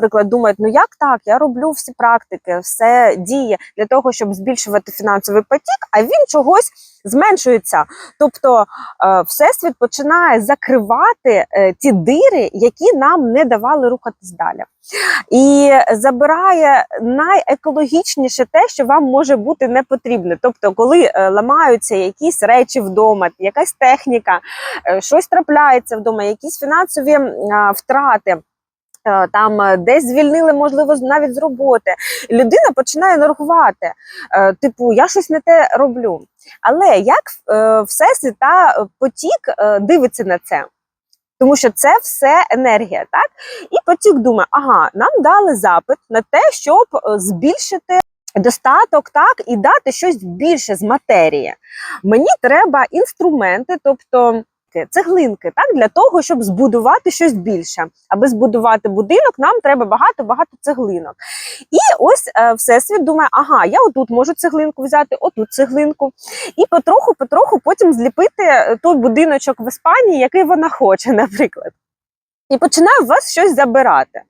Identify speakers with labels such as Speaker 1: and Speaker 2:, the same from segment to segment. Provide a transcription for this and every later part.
Speaker 1: Наприклад, думають, ну як так? Я роблю всі практики, все діє для того, щоб збільшувати фінансовий потік, а він чогось зменшується. Тобто е, всесвіт починає закривати е, ті дири, які нам не давали рухатись далі. І забирає найекологічніше те, що вам може бути не потрібне. Тобто, коли е, ламаються якісь речі вдома, якась техніка, щось трапляється вдома, якісь фінансові втрати. Е, Там е, десь звільнили, можливо, навіть з роботи. Людина починає нервувати. е, Типу, я щось не те роблю. Але як всесвіт та потік дивиться на це? Тому що це все енергія, так? І потік думає, ага, нам дали запит на те, щоб збільшити достаток, так, і дати щось більше з матерії. Мені треба інструменти, тобто цеглинки, так, для того, щоб збудувати щось більше. Аби збудувати будинок, нам треба багато-багато цеглинок. І ось е, всесвіт думає, ага, я отут можу цеглинку взяти, отут цеглинку. І потроху-потроху потім зліпити той будиночок в Іспанії, який вона хоче, наприклад. І починає у вас щось забирати.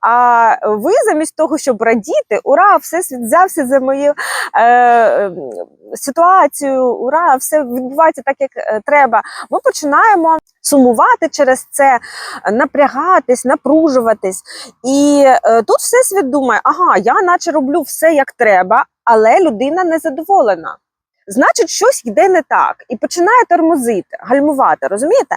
Speaker 1: А ви замість того, щоб радіти, ура, всесвіт взявся за мою е, ситуацію, ура, все відбувається так, як е, треба. Ми починаємо сумувати через це, напрягатись, напружуватись. І е, тут всесвіт думає, ага, я наче роблю все як треба, але людина не задоволена. Значить, щось йде не так і починає тормозити, гальмувати. Розумієте?